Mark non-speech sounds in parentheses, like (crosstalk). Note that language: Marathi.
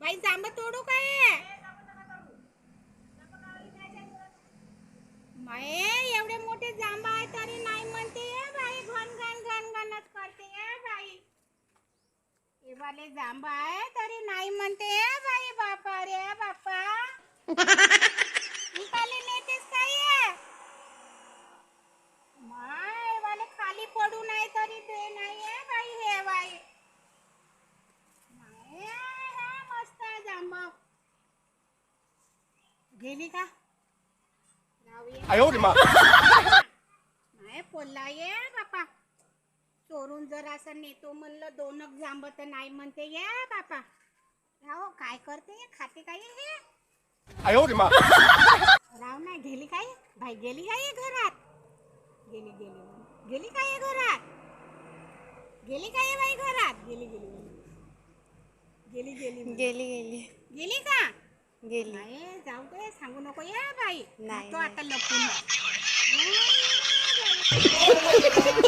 बाई जांब तोडू काय माये एवढे मोठे जांब आहे तरी नाही म्हणते बाई घन घन घन घनच करते बाई. हे वाले जांब आहे तरी नाही म्हणते बाई बापा रे बापा. (laughs) गेली का? नाही पोलला ये बापा. चोरून जर असं नेतो म्हणलं दोनक जांबत नाही म्हणते ये बापा. राव हो, काय करते खाते काय हे? राव नाही गेली काय? भाई गेली काय घरात? गेली गेली. गेली काय घरात? गेली काय बाई घरात? गेली गेली गेली. गेली गेली गेली. गेली का? गेली. जाऊ दे. सांगू नको. या बाई नाही, तो. आता लपून. (laughs) (laughs)